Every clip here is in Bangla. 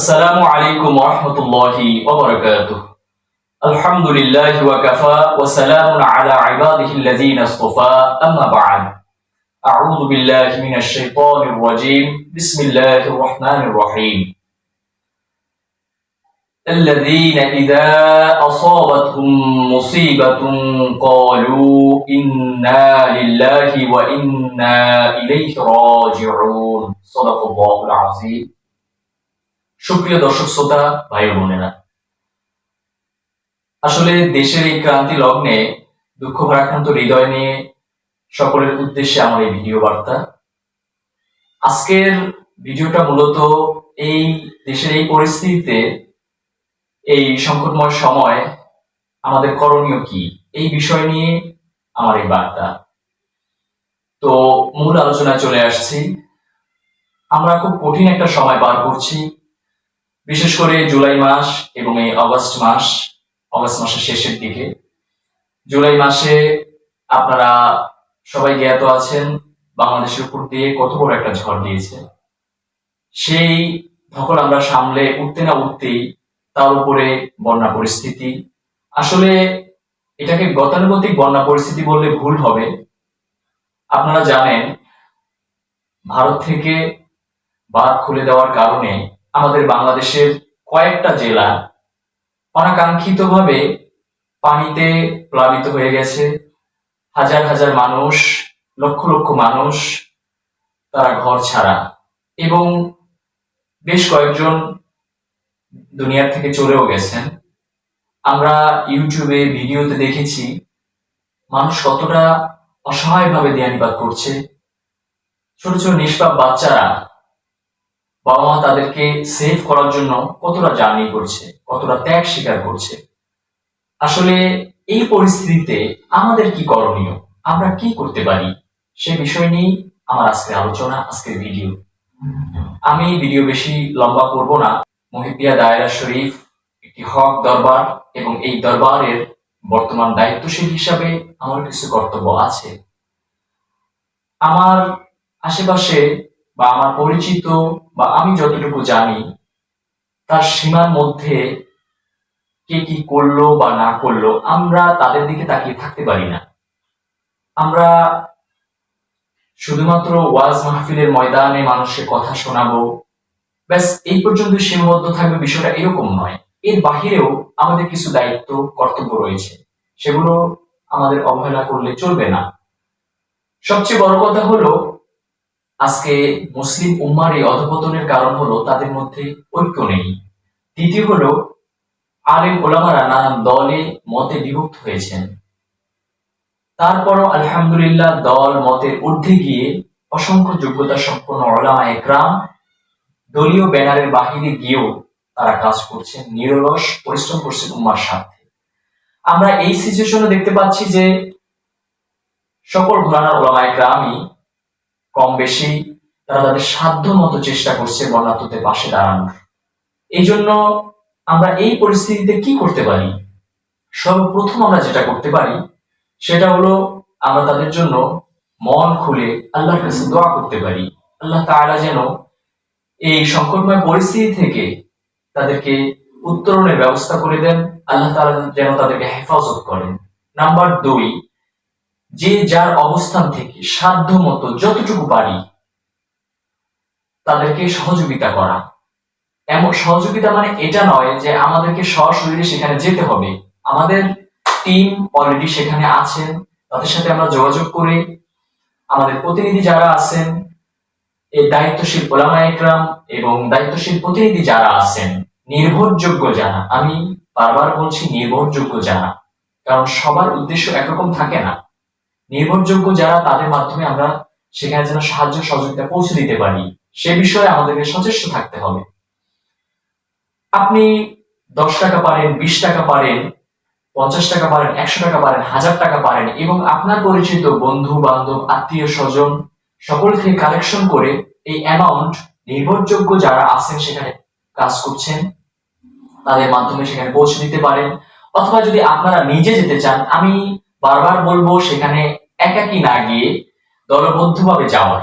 السلام عليكم ورحمة الله وبركاته. الحمد لله وكفى وسلام على عباده الذين اصطفى. أما بعد أعوذ بالله من الشيطان الرجيم. بسم الله الرحمن الرحيم. الذين إذا أصابتهم مصيبة قالوا إنا لله وإنا إليه راجعون. صدق الله العظيم. সুপ্রিয় দর্শক, শ্রোতা, ভাই বোনেরা। আসলে দেশের এই ক্রান্তি লগ্নে দুঃখ ভারাক্রান্ত হৃদয় নিয়ে সকলের উদ্দেশ্যে আমার এই ভিডিও বার্তা। আজকের ভিডিওটা মূলত এই দেশের এই পরিস্থিতিতে এই সংকটময় সময় আমাদের করণীয় কি, এই বিষয় নিয়ে আমার এই বার্তা। তো মূল আলোচনায় চলে আসছি। আমরা খুব কঠিন একটা সময় পার করছি। বিশেষ করে জুলাই মাস এবং এই অগস্ট মাস, অগস্ট মাসের শেষের দিকে। জুলাই মাসে আপনারা সবাই জ্ঞাত আছেন, বাংলাদেশের উপর দিয়ে কত বড় একটা ঝড় দিয়েছে। সেই ধকল আমরা সামলে উঠতে না উঠতেই তার উপরে বন্যা পরিস্থিতি। আসলে এটাকে গতানুগতিক বন্যা পরিস্থিতি বললে ভুল হবে। আপনারা জানেন, ভারত থেকে বাঁধ খুলে দেওয়ার কারণে আমাদের বাংলাদেশের কয়েকটা জেলা অনাকাঙ্ক্ষিতভাবে পানিতে প্লাবিত হয়ে গেছে। হাজার হাজার মানুষ, লক্ষ লক্ষ মানুষ তারা ঘর ছাড়া। এবং বেশ কয়েকজন দুনিয়ার থেকে চলেও গেছেন। আমরা ইউটিউবে ভিডিওতে দেখেছি, মানুষ কতটা অসহায়ভাবে দেয়ানিবাদ করছে। ছোট ছোট নিষ্পাপ বাচ্চারা বাবা মা তাদেরকে সেভ করার জন্য কতটা জার্নি করছে, কতটা ত্যাগ স্বীকার করছে। আসলে এই পরিস্থিতিতে আমাদের কি করণীয়? আমরা কি করতে পারি? সে বিষয় নিয়েই আমার আজকের আলোচনা, আজকের ভিডিও আমি ভিডিও বেশি লম্বা করব না। মহিপিয়া দায়রা শরীফ একটি হক দরবার এবং এই দরবারের বর্তমান দায়িত্বশীল হিসাবে আমার কিছু কর্তব্য আছে। আমার আশেপাশে বা আমার পরিচিত বা আমি যতটুকু জানি, তার সীমার মধ্যে কে কি করল বা না করল, আমরা তাদের দিকে তাকিয়ে থাকতে পারি না। আমরা শুধুমাত্র ওয়াজ মাহফিলের ময়দানে মানুষের কথা শোনাবো। ব্যাস, এই পর্যন্ত সীমাবদ্ধ থাকবে বিষয়টা এরকম নয়। এর বাহিরেও আমাদের কিছু দায়িত্ব, কর্তব্য রয়েছে। সেগুলো আমাদের অবহেলা করলে চলবে না। সবচেয়ে বড় কথা হলো আজকে মুসলিম উম্মার এই অধপতনের কারণ হলো তাদের মধ্যে ঐক্য নেই। দ্বিতীয় হলো, আলেম ওলামারা নানান দলে মতে বিভক্ত হয়েছেন। তারপরও আলহামদুলিল্লাহ দল মতের ঊর্ধ্বে গিয়ে অসংখ্য যোগ্যতা সম্পন্ন ওলামা একরাম দলীয় ব্যানারের বাহিরে গিয়েও তারা কাজ করছেন, নিরলস পরিশ্রম করছেন উম্মার স্বার্থে। আমরা এই সিচুয়েশনে দেখতে পাচ্ছি যে সকল ঘোরানার ওলামা একরামই কম বেশি তারা তাদের সাধ্য মতো চেষ্টা করছে বন্যাত্মদের পাশে দাঁড়ানোর। এই জন্য আমরা এই পরিস্থিতিতে কি করতে পারি? সর্বপ্রথম আমরা যেটা করতে পারি, সেটা হলো আমরা তাদের জন্য মন খুলে আল্লাহর কাছে দোয়া করতে পারি। আল্লাহ তাআলা যেন এই সংকটময় পরিস্থিতি থেকে তাদেরকে উত্তরণের ব্যবস্থা করে দেন। আল্লাহ তাআলা যেন তাদেরকে হেফাজত করেন। নাম্বার দুই যে যার অবস্থান থেকে সাধ্য মতো যতটুকু পারি তাদেরকে সহযোগিতা করা। এমন সহযোগিতা মানে এটা নয় যে আমাদেরকে সশরীরে সেখানে যেতে হবে। আমাদের টিম অলরেডি সেখানে আছেন, তাদের সাথে আমরা যোগাযোগ করে আমাদের প্রতিনিধি যারা আছেন, এই দায়িত্বশীল ওলামা একরাম এবং দায়িত্বশীল প্রতিনিধি যারা আছেন, নির্ভরযোগ্য যারা। আমি বারবার বলছি নির্ভরযোগ্য যারা। কারণ সবার উদ্দেশ্য একরকম থাকে না। নির্ভরযোগ্য যারা, তাদের মাধ্যমে আমরা সেখানে যেন সাহায্য সহযোগিতা পৌঁছে দিতে পারি। সে বিষয়ে আমাদেরকে সচেষ্ট থাকতে হবে। আপনি দশ টাকা পারেন, বিশ টাকা পারেন, পঞ্চাশ টাকা পারেন, একশো টাকা পারেন, হাজার টাকা পারেন এবং আপনার পরিচিত বন্ধু, বান্ধব, আত্মীয়, স্বজন সকল থেকে কালেকশন করে এই অ্যামাউন্ট নির্ভরযোগ্য যারা আছেন সেখানে কাজ করছেন, তাদের মাধ্যমে সেখানে পৌঁছে দিতে পারেন। অথবা যদি আপনারা নিজে যেতে চান, আমি বারবার বলব সেখানে একাকি না গিয়ে দলবদ্ধভাবে যাওয়ার।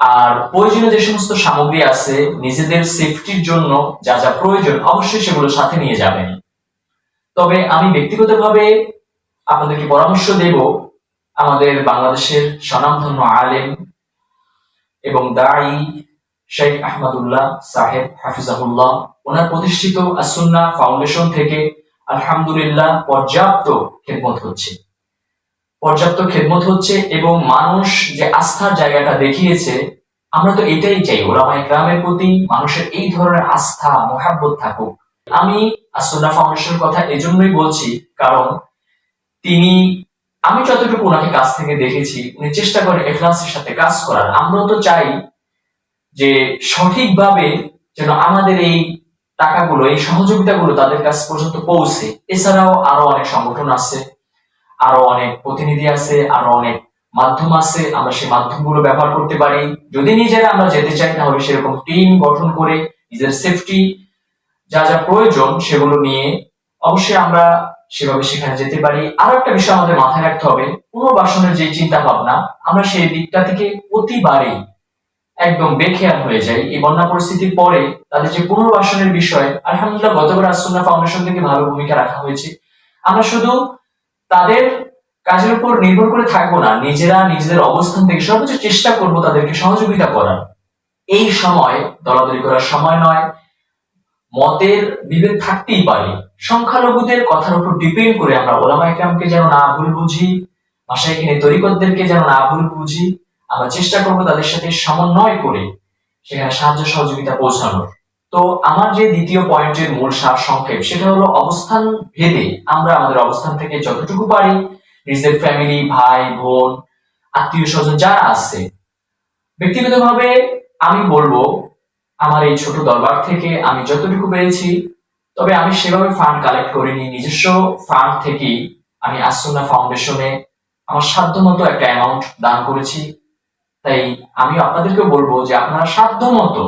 আর প্রয়োজনীয় যে সমস্ত সামগ্রী আছে, নিজেদের সেফটির জন্য যা যা প্রয়োজন, অবশ্যই সেগুলো সাথে নিয়ে যাবেন। তবে আমি ব্যক্তিগতভাবে আপনাদেরকে পরামর্শ দেব, আমাদের বাংলাদেশের স্বনামধন্য আলেম এবং দায়ী শেখ আহমদুল্লাহ সাহেব হাফিজাহুল্লাহ, ওনার প্রতিষ্ঠিত আসুন্না ফাউন্ডেশন থেকে আলহামদুলিল্লাহ পর্যাপ্ত খেদমত হচ্ছে। পর্যাপ্ত খেদমত হচ্ছে এবং মানুষ যে আস্থার জায়গাটা দেখিয়েছে, আমরা তো এটাই চাই ওলামা গ্রামের প্রতি মানুষের এই ধরনের আস্থা, মহাব্বত থাকুক। আমি আসুন্না ফাউন্ডেশনের কথা এজন্যই বলছি, কারণ তিনি, আমি যতটুকু ওনাকে কাছ থেকে দেখেছি, উনি চেষ্টা করেন এখলাসের সাথে কাজ করার। আমরা তো চাই যে সঠিকভাবে যেন আমাদের এই টাকাগুলো, এই সহযোগিতাগুলো তাদের কাছ পর্যন্ত পৌঁছে। এছাড়াও আরও অনেক সংগঠন আছে আরও অনেক প্রতিনিধি আছে, আরও অনেক মাধ্যম আছে, আমরা সেই মাধ্যমগুলো ব্যবহার করতে পারি। যদি নিজেরা আমরা যেতে চাই, তাহলে সেরকম টিম গঠন করে নিজের সেফটি যা যা প্রয়োজন সেগুলো নিয়ে অবশ্যই আমরা সেভাবে সেখানে যেতে পারি। আরও একটা বিষয় আমাদের মাথায় রাখতে হবে, পুনর্বাসনের যে চিন্তা ভাবনা আমরা সেই দিকটা থেকে প্রতিবারেই একদম বেখেয়াল হয়ে যায় এই বন্যা পরিস্থিতির পরে তাদের যে পুনর্বাসনের বিষয়ে, আলহামদুলিল্লাহ গতবার আসুন্না ফাউন্ডেশন থেকে ভালো ভূমিকা রাখা হয়েছে। আমরা শুধু তাদের কাজের উপর নির্ভর করে থাকব না। নিজেরা নিজেদের অবস্থান থেকে সর্বোচ্চ চেষ্টা করব তাদেরকে সহযোগিতা করার। এই সময় দলাদলি করার সময় নয়, মতের বিভেদ থাকতেই পারে। সংখ্যালঘুদের কথার উপর ডিপেন্ড করে আমরা ওলামা ইকরামকে যেন না ভুল বুঝি ভাষায় কিনে তরিকতদেরকে যেন না ভুল বুঝি, আমরা চেষ্টা করব তাদের সাথে সমন্বয় করে সেখানে সাহায্য সহযোগিতা পৌঁছানোর। তো আমার যে দ্বিতীয় পয়েন্টের মূল সার সংক্ষেপ, সেটা হলো অবস্থান ভেদে আমরা আমাদের অবস্থান থেকে যতটুকু পারি, নিজের ফ্যামিলি ভাই, বোন, আত্মীয় স্বজন যারা আছে, ব্যক্তিগতভাবে আমি বলব, আমার এই ছোট দরবার থেকে আমি যতটুকু পেয়েছি তবে আমি সেভাবে ফান্ড কালেক্ট করিনি, নিজস্ব ফান্ড থেকেই আমি আসুনা ফাউন্ডেশনে আমার সাধ্য মতো একটা অ্যামাউন্ট দান করেছি। তাই আমি আপনাদেরকে বলব যে আপনারা সাধ্য মতো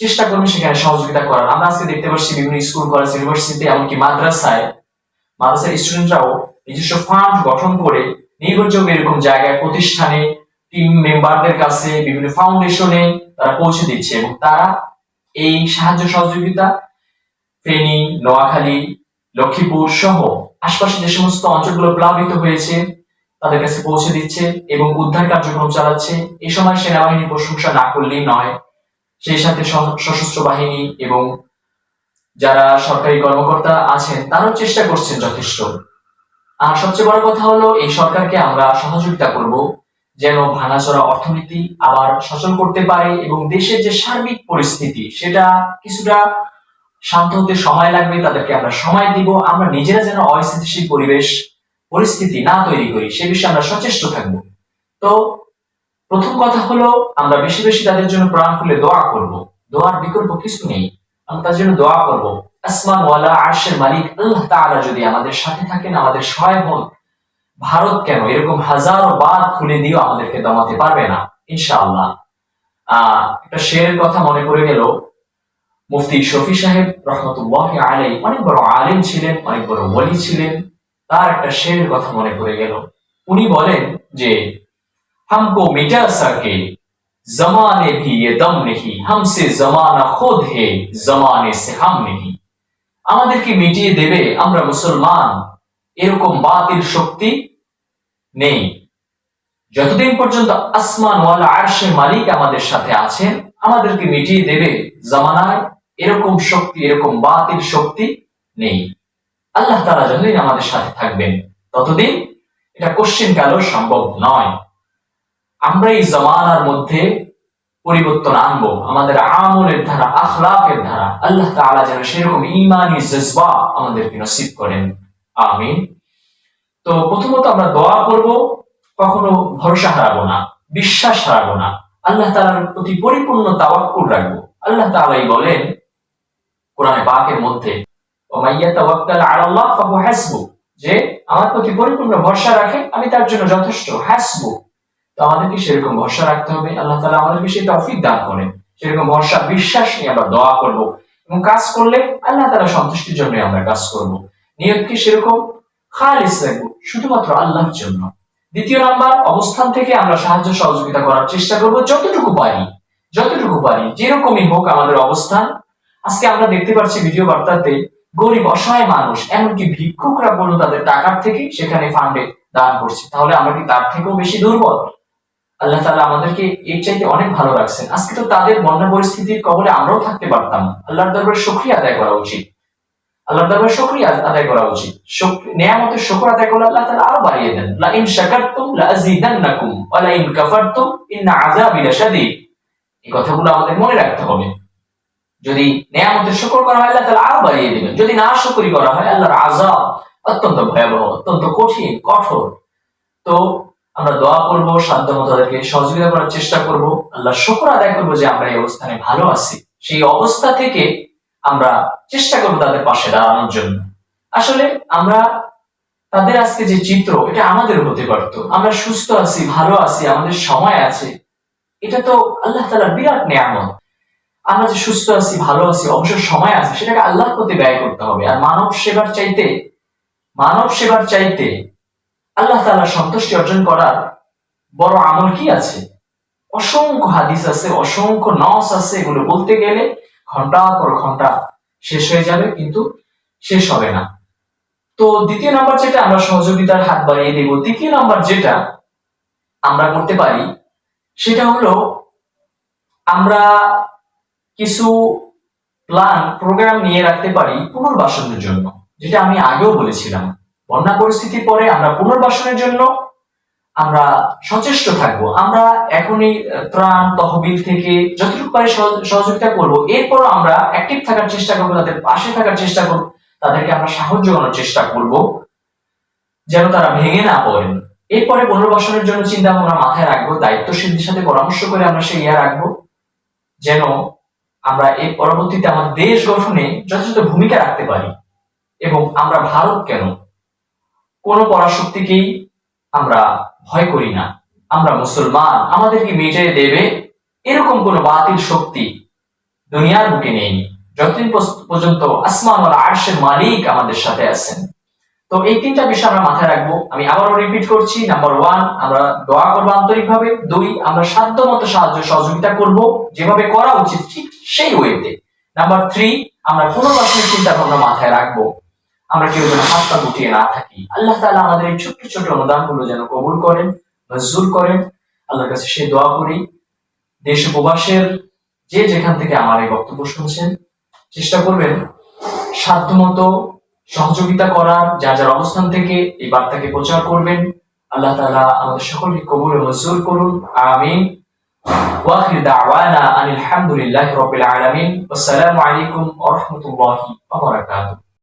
চেষ্টা করবেন সেখানে সহযোগিতা করার। আমরা আজকে দেখতে পাচ্ছি বিভিন্ন স্কুল, কলেজ ইউনিভার্সিটি এমনকি মাদ্রাসায় মাদ্রাসার স্টুডেন্টরাও নিজস্ব ফান্ড গঠন করে নির্ভরযোগ্য এরকম জায়গায় প্রতিষ্ঠানে টিম মেম্বারদের কাছে বিভিন্ন ফাউন্ডেশনে তারা পৌঁছে দিচ্ছে এবং তারা এই সাহায্য সহযোগিতা, ফেনী, নোয়াখালী, লক্ষ্মীপুর সহ আশপাশে যে সমস্ত অঞ্চলগুলো প্লাবিত হয়েছে, তাদের কাছে পৌঁছে দিচ্ছে এবং উদ্ধার কার্যক্রম চালাচ্ছে। এই সময় সেনাবাহিনী প্রশংসা না করলেই নয় সেই সাথে সশস্ত্র বাহিনী এবং যারা সরকারি কর্মকর্তা আছেন, তারাও চেষ্টা করছেন যথেষ্ট। আর সবচেয়ে বড় কথা হলো, এই সরকারকে আমরা সহযোগিতা করব যেন ভাঙাচোরা অর্থনীতি আবার সচল করতে পারে এবং দেশের যে সার্বিক পরিস্থিতি, সেটা কিছুটা শান্ত হতে সময় লাগবে, তাদেরকে আমরা সময় দিব। আমরা নিজেরা যেন অস্থিতিশীল পরিবেশ, পরিস্থিতি না তৈরি করি, সে বিষয়ে আমরা সচেষ্ট থাকব। তো প্রথম কথা হলো, আমরা বেশি বেশি তাদের জন্য প্রাণ খুলে দোয়া করব। দোয়ার বিকল্প কিছু নেই। আমরা তার জন্য দোয়া করব। আসমান ওয়ালা আরশের মালিক আল্লাহ তাআলা যদি আমাদের সাথে থাকেন, আমাদের সহায় হন। ভারত কেন? এরকম হাজারো বাদ খুলে দিয়েও আমাদেরকে দমাতে পারবে না, ইনশাআল্লাহ। আহ, একটা শেরের কথা মনে পড়ে গেল। মুফতি শফি সাহেব রহমতুল্লাহ আলাই অনেক বড় আলেম ছিলেন, অনেক বড় ওলি ছিলেন। তার একটা শেরের কথা মনে পড়ে গেল। উনি বলেন যে हमको मिटा सके जमाने भी ये दम नहीं हमसे जमाना खुद है जमाने से हम नहीं আমাদেরকে মিটিয়ে দেবে আমরা মুসলমান এরকম বাতিল শক্তি নেই যতদিন পর্যন্ত আসমান ওয়ালা আরশের মালিক আমাদের সাথে আছেন আমাদেরকে মিটিয়ে দেবে জামানায় এরকম শক্তি এরকম বাতিল শক্তি নেই আল্লাহ তারা যতদিন আমাদের সাথে থাকবেন ততদিন এটা কোশ্চিন কালেও সম্ভব নয় আমরা এই জমানার মধ্যে পরিবর্তন আনব। আমাদের আমলের ধারা, আখলাকের ধারা, আল্লাহ তাআলা যেন সেরকম ইমানি জজবা আমাদেরকে নসিব করেন। আমিন। তো প্রথমত আমরা দোয়া করব, কখনো ভরসা হারাবো না, বিশ্বাস হারাবো না। আল্লাহ তাআলার প্রতি পরিপূর্ণ তাওয়াক্কুল রাখব। আল্লাহ তাআলাই বলেন কোরআনে পাকের মধ্যে ওমাইয়া তাওয়াক্কাল আলাল্লাহ ফাহু হাসবু। যে, আমার প্রতি পরিপূর্ণ ভরসা রাখে, আমি তার জন্য যথেষ্ট, হাসবু। তো আমাদেরকে সেরকম ভরসা রাখতে হবে। আল্লাহ তালা আমাদেরকে সেই তৌফিক দান করেন। সেরকম ভরসা, বিশ্বাস নিয়ে আমরা দোয়া করব এবং কাজ করলে আল্লাহ তালা সন্তুষ্টির জন্য আমরা কাজ করব। নিয়তকে সেরকম? খালিস রাখব শুধুমাত্র আল্লাহর জন্য। দ্বিতীয় নাম্বার, অবস্থান থেকে আমরা সাহায্য সহযোগিতা করার চেষ্টা করব যতটুকু পারি যতটুকু পারি, যেরকমই হোক আমাদের অবস্থান। আজকে আমরা দেখতে পাচ্ছি ভিডিও বার্তাতে গরিব, অসহায় মানুষ, এমনকি ভিক্ষুকরা পর্যন্ত তাদের টাকার থেকে সেখানে ফান্ডে দান করছে। তাহলে আমরা কি তার থেকেও বেশি দুর্বল? আল্লাহ তালা আমাদেরকে এর চাইতে অনেক ভালো রাখছেন। আজকে তো তাদের বন্যা পরিস্থিতির কবলে আমরাও থাকতে পারতাম। আল্লাহর দরবারে শুকরিয়া আদায় করা উচিত। আল্লাহর দরবারে শুকরিয়া আদায় করা উচিত। শুক- নেয়ামতের শুকর আদায় করলে আল্লাহ তাআলা আরও বাড়িয়ে দেন। লা ইন শাকারতুম লা আযীদান্নাকুম ওয়া লা ইন কাফারতুম, ইন্না আযাবি লাশাদীদ। এই কথাগুলো আমাদের মনে রাখতে হবে। যদি নেয়ামতের শুকর করা হয়, আল্লাহ তাআলা আরও বাড়িয়ে দিবেন। যদি না শুকরি করা হয়, আল্লাহর আযাব অত্যন্ত ভয়াবহ, অত্যন্ত কঠিন, কঠোর। তো আমরা দোয়া করব, সাধ্য মতো তাদেরকে সহযোগিতা করার চেষ্টা করব। আল্লাহ শুকর আদায় করব যে আমরা এই অবস্থানে ভালো আছি। সেই অবস্থা থেকে আমরা চেষ্টা করব তাদের পাশে দাঁড়ানোর জন্য। আসলে আমরা তাদের আজকে যে চিত্র, এটা আমাদের হতে পারতো আমরা সুস্থ আছি, ভালো আছি, আমাদের সময় আছে। এটা তো আল্লাহ তালার বিরাট নিয়ামত। আমরা যে সুস্থ আছি, ভালো আছি, অবসর সময় আছে, সেটাকে আল্লাহর প্রতি ব্যয় করতে হবে। আর মানব সেবার চাইতে, মানব সেবার চাইতে আল্লাহ তাআলার সন্তুষ্টি অর্জন করার বড় আমল কি আছে? অসংখ্য হাদিস আছে, অসংখ্য নস আছে, এগুলো বলতে গেলে ঘণ্টা পর ঘণ্টা শেষ হয়ে যাবে, কিন্তু শেষ হবে না। তো দ্বিতীয় নাম্বার যেটা আমরা সহযোগিতার হাত বাড়িয়ে দেব, তৃতীয় নাম্বার যেটা আমরা করতে পারি, সেটা হলো আমরা কিছু প্ল্যান প্রোগ্রাম নিয়ে রাখতে পারি পুনর্বাসনের জন্য, যেটা আমি আগেও বলেছিলাম। বন্যা পরিস্থিতি পরে আমরা পুনর্বাসনের জন্য আমরা সচেষ্ট থাকব। আমরা এখনই ত্রাণ, তহবিল থেকে যতটুকু পারি সহযোগিতা করব। এরপরও আমরা অ্যাক্টিভ থাকার চেষ্টা করব, তাদের পাশে থাকার চেষ্টা করব, তাদেরকে আমরা সাহায্য করার চেষ্টা করব, যেন তারা ভেঙে না পড়েন। এরপরে পুনর্বাসনের জন্য চিন্তা ভাবনা মাথায় রাখব, দায়িত্বশীলদের সাথে পরামর্শ করে আমরা সেই ইয়া রাখব, যেন আমরা এর পরবর্তীতে আমাদের দেশ গঠনে যথেষ্ট ভূমিকা রাখতে পারি। এবং আমরা ভারত কেন? কোন পরাশক্তিকেই আমরা ভয় করি না। আমরা মুসলমান, আমাদেরকে মিটিয়ে দেবে, এরকম কোন বাতিল শক্তি দুনিয়ার বুকে নেই। যতদিন পর্যন্ত আসমান আরশের মালিক আমাদের সাথে আছেন। তো এই তিনটা বিষয় আমরা মাথায় রাখব। আমি আবারও রিপিট করছি নাম্বার ওয়ান আমরা দোয়া করব আন্তরিকভাবে। দুই, আমরা সাধ্য মতো সাহায্য, সহযোগিতা করব। যেভাবে করা উচিত, ঠিক সেই ওয়েতে নাম্বার থ্রি আমরা পুনর্বাসনের চিন্তা ভাবনা মাথায় রাখব। আমরা কেউ যেন হাতটা গুটিয়ে না থাকি আল্লাহ তাআলা আমাদের এই ছোট্ট ছোট অনুদানগুলো যেন কবুল করেন মঞ্জুর করেন আল্লাহর কাছে সেই দোয়া করি দেশ উপবাসের যে যেখান থেকে আমার এই বক্তব্য শুনছেন চেষ্টা করবেন সাধ্যমতো সহযোগিতা করার যার যার অবস্থান থেকে এই বার্তাকে প্রচার করবেন আল্লাহ তাআলা আমাদের সকলকে কবুল ও মঞ্জুর করুন আমিন واخر دعوانا ان الحمد لله رب العالمين والسلام عليكم ورحمه الله وبركاته